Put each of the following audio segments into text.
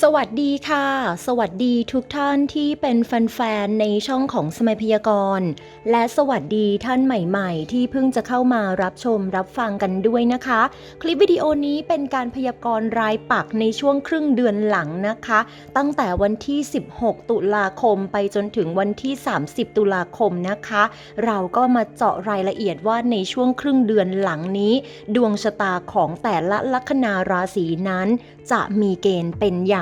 สวัสดีค่ะ สวัสดีทุกท่านที่เป็นแฟนๆในช่องของสมัยพยากรณ์ และสวัสดีท่านใหม่ๆ ที่เพิ่งจะเข้ามารับชมรับฟังกันด้วยนะคะ คลิปวิดีโอนี้เป็นการพยากรณ์รายปักในช่วงครึ่งเดือนหลังนะคะ ตั้งแต่วันที่ 16 ตุลาคมไปจนถึงวันที่ 30 ตุลาคมนะคะ เราก็มาเจาะรายละเอียดว่าในช่วงครึ่งเดือนหลังนี้ ดวงชะตาของแต่ละลัคนาราศีนั้น จะมีเกณฑ์เป็นอย่าง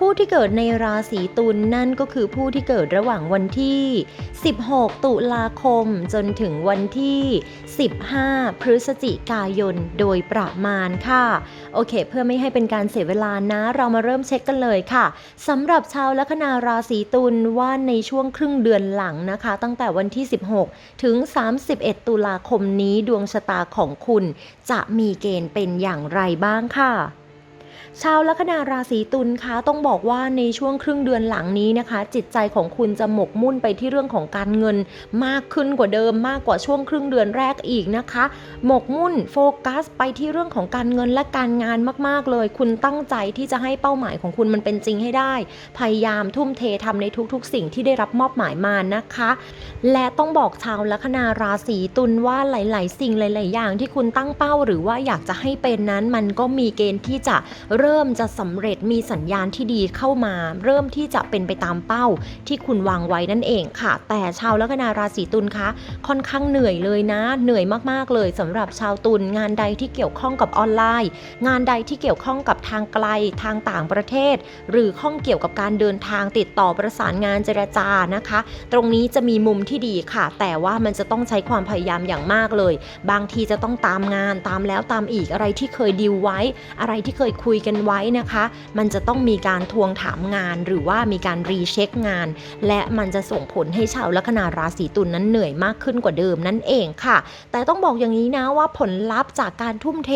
ผู้ที่เกิดในราศีตุลนั่นก็คือผู้ที่เกิดระหว่างวันที่ 16 ตุลาคม จนถึงวันที่ 15 พฤศจิกายนโดยประมาณค่ะ โอเค เพื่อไม่ให้เป็นการเสียเวลานะ เรามาเริ่มเช็คกันเลยค่ะสำหรับชาวลัคนาราศีตุลว่าในช่วงครึ่งเดือนหลังนะคะ ตั้งแต่วันที่ 16 ถึง 31 ตุลาคมนี้ดวงชะตาของคุณ จะมีเกณฑ์เป็นอย่างไรบ้างค่ะ ชาวลัคนาราศีตุลคะต้องบอกว่าในช่วงครึ่งเดือนหลังนี้นะคะ จิตใจของคุณจะหมกมุ่นไปที่เรื่องของการเงิน มากขึ้นกว่าเดิมมากกว่าช่วงครึ่งเดือนแรกอีกนะคะ หมกมุ่นโฟกัสไปที่เรื่องของการเงินและการงานมากๆเลย คุณตั้งใจที่จะให้เป้าหมายของคุณมันเป็นจริงให้ได้ พยายามทุ่มเททำในทุกๆ สิ่งที่ได้รับมอบหมายมานะคะ และต้องบอกชาวลัคนาราศีตุลว่าหลาย ๆ สิ่งหลาย ๆ อย่างที่คุณตั้งเป้าหรือว่าอยากจะให้เป็นนั้นมันก็มีเกณฑ์ที่จะเริ่มจะสำเร็จมีสัญญาณที่ดีเข้ามา เริ่มที่จะเป็นไปตามเป้าที่คุณวางไว้นั่นเองค่ะ แต่ชาวลัคนาราศีตุลคะค่อนข้างเหนื่อยเลยนะ เหนื่อยมากๆเลยสำหรับชาวตุลงานใดที่เกี่ยวข้องกับออนไลน์ งานใดที่เกี่ยวข้องกับทางไกลทางต่างประเทศ หรือข้องเกี่ยวกับการเดินทางติดต่อประสานงานเจรจานะคะ ตรงนี้จะมีมุมที่ดีค่ะ แต่ว่ามันจะต้องใช้ความพยายามอย่างมากเลย บางทีจะต้องตามงานตามแล้วตามอีกอะไรที่เคยดิวไว้ อะไรที่เคยคุยกันไว้นะคะ มันจะต้องมีการทวงถามงาน หรือว่ามีการรีเช็คงาน และมันจะส่งผลให้ชาวลัคนาราศีตุลนนั้นเหนื่อยมากขึ้นกว่าเดิมนั่นเองค่ะ แต่ต้องบอกอย่างนี้นะว่าผลลัพธ์จากการทุ่มเท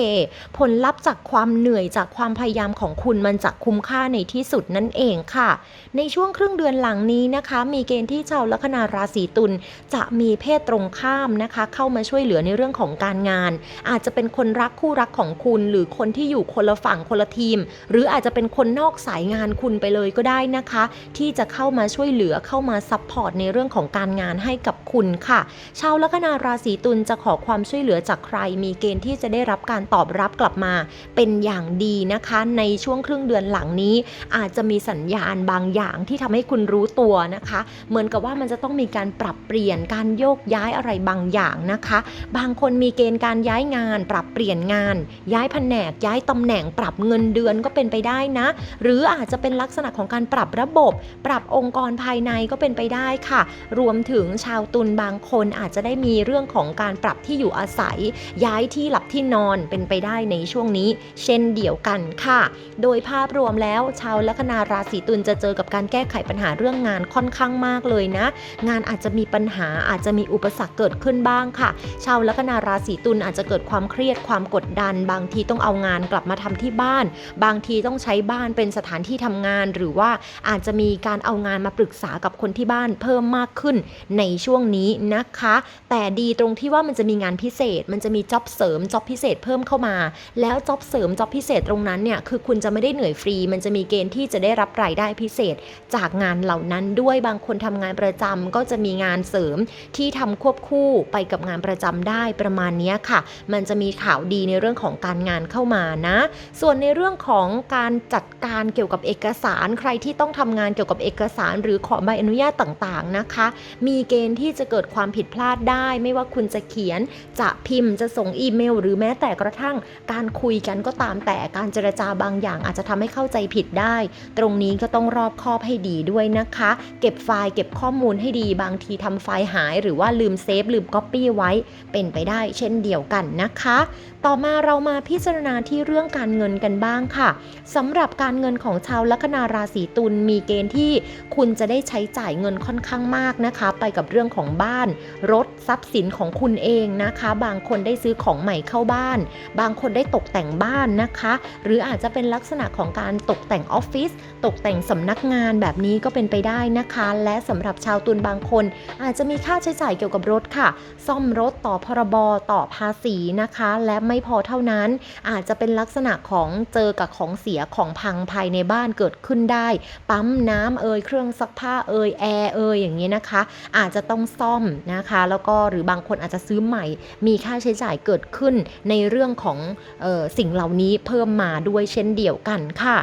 ผลลัพธ์จากความเหนื่อยจากความพยายามของคุณมันจะคุ้มค่าในที่สุดนั่นเองค่ะ ในช่วงครึ่งเดือนหลังนี้นะคะ มีเกณฑ์ที่ชาวลัคนาราศีตุลจะมีเพศตรงข้ามนะคะ เข้ามาช่วยเหลือในเรื่องของการงาน อาจจะเป็นคนรักคู่รักของคุณ หรือคนที่อยู่คนละฝั่งคนละทีม หรืออาจจะเป็นคนนอกสายงานคุณไปเลยก็ได้นะคะ ที่จะเข้ามาช่วยเหลือเข้ามาซัพพอร์ตในเรื่องของการงานให้กับคุณค่ะ ชาวลัคนาราศีตุลจะขอความช่วยเหลือจากใคร มีเกณฑ์ที่จะได้รับการตอบรับกลับมา เป็นอย่างดีนะคะในช่วงครึ่งเดือนหลังนี้ อาจจะมีสัญญาณบางอย่างที่ทำให้คุณรู้ตัวนะคะ เหมือนกับว่ามันจะต้องมีการปรับเปลี่ยนการโยกย้ายอะไรบางอย่างนะคะ บางคนมีเกณฑ์การย้ายงาน ปรับเปลี่ยนงาน ย้ายแผนกย้ายตำแหน่งปรับเงินเดือนก็เป็นไปได้นะ หรืออาจจะเป็นลักษณะของการปรับระบบ ปรับองค์กรภายในก็เป็นไปได้ค่ะ รวมถึงชาวตุลบางคนอาจจะได้มีเรื่องของการปรับที่อยู่อาศัย ย้ายที่หลับที่นอนเป็นไปได้ในช่วงนี้ เช่นเดียวกันค่ะ โดยภาพรวมแล้วชาวลัคนาราศีตุลจะเจอกับการแก้ไขปัญหาเรื่องงานค่อนข้างมากเลยนะ งานอาจจะมีปัญหาอาจจะมีอุปสรรคเกิดขึ้นบ้างค่ะ ชาวลัคนาราศีตุลอาจจะเกิดความเครียดความกดดัน บางทีต้องเอางานกลับมาทำที่บ้านบางทีต้องใช้บ้านเป็นสถานที่ทำงาน หรือว่าอาจจะมีการเอางานมาปรึกษากับคนที่บ้านเพิ่มมากขึ้นในช่วงนี้นะคะ แต่ดีตรงที่ว่ามันจะมีงานพิเศษ มันจะมีจ็อบเสริมจ็อบพิเศษเพิ่มเข้ามา แล้วจ็อบเสริมจ็อบพิเศษตรงนั้นเนี่ยคือคุณจะไม่ได้เหนื่อยฟรี มันจะมีเกณฑ์ที่จะได้รับรายได้พิเศษ จากงานเหล่านั้นด้วยบางคนทำงานประจำก็จะมีงานเสริมที่ทำควบคู่ไปกับงานประจำได้ประมาณนี้ค่ะ มันจะมีข่าวดีในเรื่องของการงานเข้ามานะ ส่วนในเรื่องของการจัดการเกี่ยวกับเอกสาร ใครที่ต้องทำงานเกี่ยวกับเอกสาร หรือขอใบอนุญาตต่างๆนะคะ มีเกณฑ์ที่จะเกิดความผิดพลาดได้ ไม่ว่าคุณจะเขียนจะพิมพ์จะส่งอีเมล หรือแม้แต่กระทั่งการคุยกันก็ตามแต่การเจรจาบางอย่างอาจจะทำให้เข้าใจผิดได้ ตรงนี้ก็ต้องรอบคอบให้ดีด้วยนะคะ เก็บไฟล์เก็บข้อมูลให้ดีบางทีทำไฟล์หาย หรือว่าลืมเซฟลืมก๊อปปี้ไว้เป็นไปได้ เช่นเดียวกันนะคะ ต่อมาเรามาพิจารณาที่เรื่องการเงินกันบ้างางค่ะสำหรับการเงินของชาวลัคนาราศีตุลมีเกณฑ์ที่คุณจะได้ใช้จ่ายเงินค่อนข้างมากนะคะ ไปกับเรื่องของบ้าน รถทรัพย์สินของคุณเองนะคะ บางคนได้ซื้อของใหม่เข้าบ้าน บางคนได้ตกแต่งบ้านนะคะ หรืออาจจะเป็นลักษณะของการตกแต่งออฟฟิศตกแต่งสำนักงานแบบนี้ก็เป็นไปได้นะคะ และสำหรับชาวตุลบางคน อาจจะมีค่าใช้จ่ายเกี่ยวกับรถค่ะ ซ่อมรถต่อพรบต่อภาษีนะคะ และไม่พอเท่านั้น อาจจะเป็นลักษณะของเจอกับของเสียของพังภายในบ้านเกิดขึ้นได้ ปั๊มน้ำเอ่ยเครื่องซักผ้าเอ่ยแอร์เอ่ยอย่างนี้นะคะ อาจจะต้องซ่อมนะคะ แล้วก็หรือบางคนอาจจะซื้อใหม่ มีค่าใช้จ่ายเกิดขึ้นในเรื่องของออสิ่งเหล่านี้เพิ่มมาด้วยเช่นเดียวกันค่ะ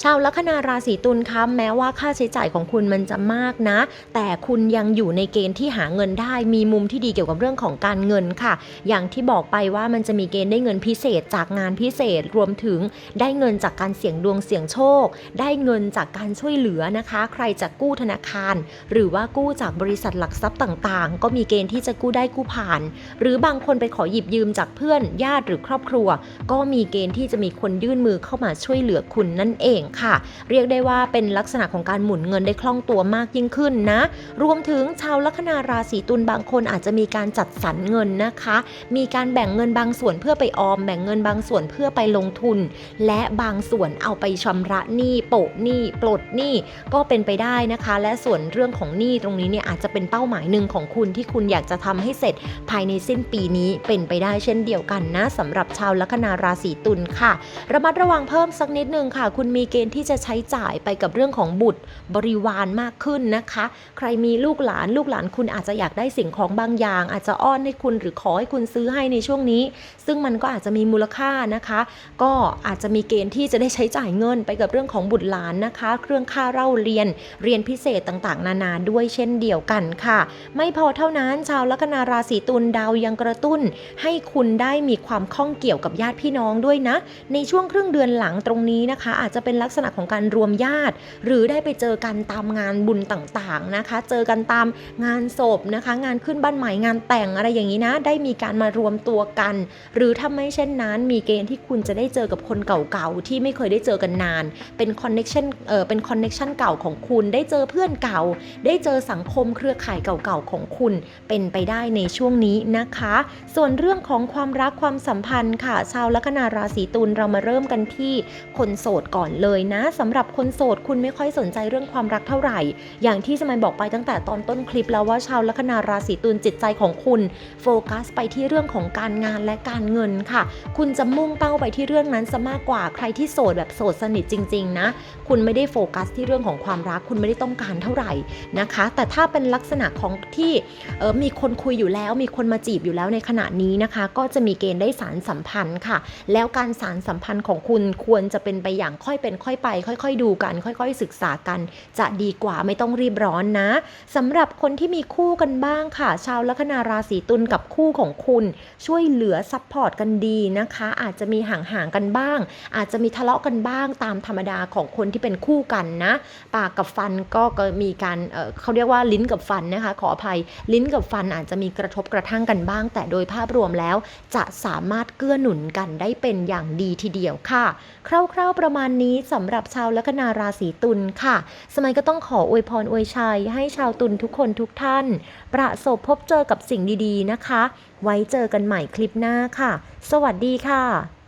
ชาวลัคนาราศีตุลคะแม้ว่าค่าใช้จ่ายของคุณมันจะมากนะ แต่คุณยังอยู่ในเกณฑ์ที่หาเงินได้มีมุมที่ดีเกี่ยวกับเรื่องของการเงินค่ะ อย่างที่บอกไปว่ามันจะมีเกณฑ์ได้เงินพิเศษจากงานพิเศษรวมถึงได้เงินจากการเสี่ยงดวงเสี่ยงโชค ได้เงินจากการช่วยเหลือนะคะ ใครจะกู้ธนาคาร หรือว่ากู้จากบริษัทหลักทรัพย์ต่างๆ ก็มีเกณฑ์ที่จะกู้ได้กู้ผ่าน หรือบางคนไปขอหยิบยืมจากเพื่อนญาติหรือครอบครัว ก็มีเกณฑ์ที่จะมีคนยื่นมือเข้ามาช่วยเหลือคุณนั่นเองค่ะ เรียกได้ว่าเป็นลักษณะของการหมุนเงินได้คล่องตัวมากยิ่งขึ้นนะ รวมถึงชาวลัคนาราศีตุลบางคนอาจจะมีการจัดสรรเงินนะคะ มีการแบ่งเงินบางส่วนเพื่อไปออม แบ่งเงินบางส่วนเพื่อไปลงทุน และบางส่วนเอาไปชำระหนี้โปะหนี้ปลดหนี้ก็เป็นไปได้นะคะ และส่วนเรื่องของหนี้ตรงนี้เนี่ยอาจจะเป็นเป้าหมายหนึ่งของคุณที่คุณอยากจะทำให้เสร็จภายในสิ้นปีนี้เป็นไปได้เช่นเดียวกันนะสำหรับชาวลัคนาราศีตุลค่ะ ระมัดระวังเพิ่มสักนิดนึงค่ะ คุณมีเกณฑ์ที่จะใช้จ่ายไปกับเรื่องของบุตรบริวารมากขึ้นนะคะ ใครมีลูกหลานลูกหลานคุณอาจจะอยากได้สิ่งของบางอย่าง อาจจะอ้อนให้คุณหรือขอให้คุณซื้อให้ในช่วงนี้ ซึ่งมันก็อาจจะมีมูลค่านะคะ ก็อาจจะมีเกณฑ์ที่จะได้ใช้จ่ายเงินไปกับเรื่องของบุตรหลานนะคะ เครื่องค่าเล่าเรียนเรียนพิเศษต่างๆ นานาด้วยเช่นเดียวกันค่ะ ไม่พอเท่านั้นชาวลัคนาราศีตุลดาวยังกระตุ้น ให้คุณได้มีความข้องเกี่ยวกับญาติพี่น้องด้วยนะ ในช่วงครึ่งเดือนหลังตรงนี้นะคะ อาจจะเป็นลักษณะของการรวมญาติ หรือได้ไปเจอกันตามงานบุญต่างๆนะคะ เจอกันตามงานศพนะคะ งานขึ้นบ้านใหม่งานแต่งอะไรอย่างนี้นะได้มีการมารวมตัวกัน หรือถ้าไม่เช่นนั้น มีเกณฑ์ที่คุณจะได้เจอกับคนเก่าๆที่ไม่เคยได้เจอกันนาน เป็นคอนเน็ชันเออเป็นคอนเน็ชันเก่าของคุณ ได้เจอเพื่อนเก่า ได้เจอสังคมเครือข่ายเก่าๆของคุณ เป็นไปได้ในช่วงนี้นะคะ ส่วนเรื่องของความรักความสัมพันธ์ค่ะ ชาวลัคนาราศีตุลเรามาเริ่มกันที่คนโสดก่อนเลยนะสำหรับคนโสดคุณไม่ค่อยสนใจเรื่องความรักเท่าไหร่ อย่างที่สมัยบอกไปตั้งแต่ตอนต้นคลิปแล้วว่าชาวลัคนาราศีตุลจิตใจของคุณ โฟกัสไปที่เรื่องของการงานและการเงินค่ะ คุณจะมุ่งเป้าไปที่เรื่องนั้นซะมากกว่าใครที่โสดแบบโสดสนิทจริง ๆ นะ คุณไม่ได้โฟกัสที่เรื่องของความรักคุณไม่ได้ต้องการเท่าไหร่นะคะ แต่ถ้าเป็นลักษณะของที่เออมีคนคุยอยู่แล้ว มีคนมาจีบอยู่แล้วในขณะนี้นะคะ ก็จะมีเกณฑ์ได้สารสัมพันธ์ค่ะ แล้วการสารสัมพันธ์ของคุณควรจะเป็นไปอย่างค่อยเป็นค่อยไป ค่อยๆดูกัน ค่อยๆ ศึกษากัน จะดีกว่าไม่ต้องรีบร้อนนะสำหรับคนที่มีคู่กันบ้างค่ะ ชาวลัคนาราศีตุลกับคู่ของคุณ ช่วยเหลือซัพพอร์ตกันดีนะคะ อาจจะมีห่างๆกันบ้าง อาจจะมีทะเลาะกันบ้างตามธรรมดาของคนที่เป็นคู่กันนะ ปากกับฟันก็มีการเเขาเรียกว่าลิ้นกับฟันนะคะ ขออภัยลิ้นกับฟันอาจจะมีกระทบกระทั่งกันบ้าง แต่โดยภาพรวมแล้วจะสามารถเกื้อหนุนกันได้เป็นอย่างดีทีเดียวค่ะ คร่าวๆประมาณนี้สำหรับชาวลัคนาราศีตุลค่ะ สมัยก็ต้องขออวยพรอวยชัย ให้ชาวตุลทุกคนทุกท่าน ประสบพบเจอกับสิ่งดีๆนะคะ ไว้เจอกันใหม่คลิปหน้าค่ะ สวัสดีค่ะ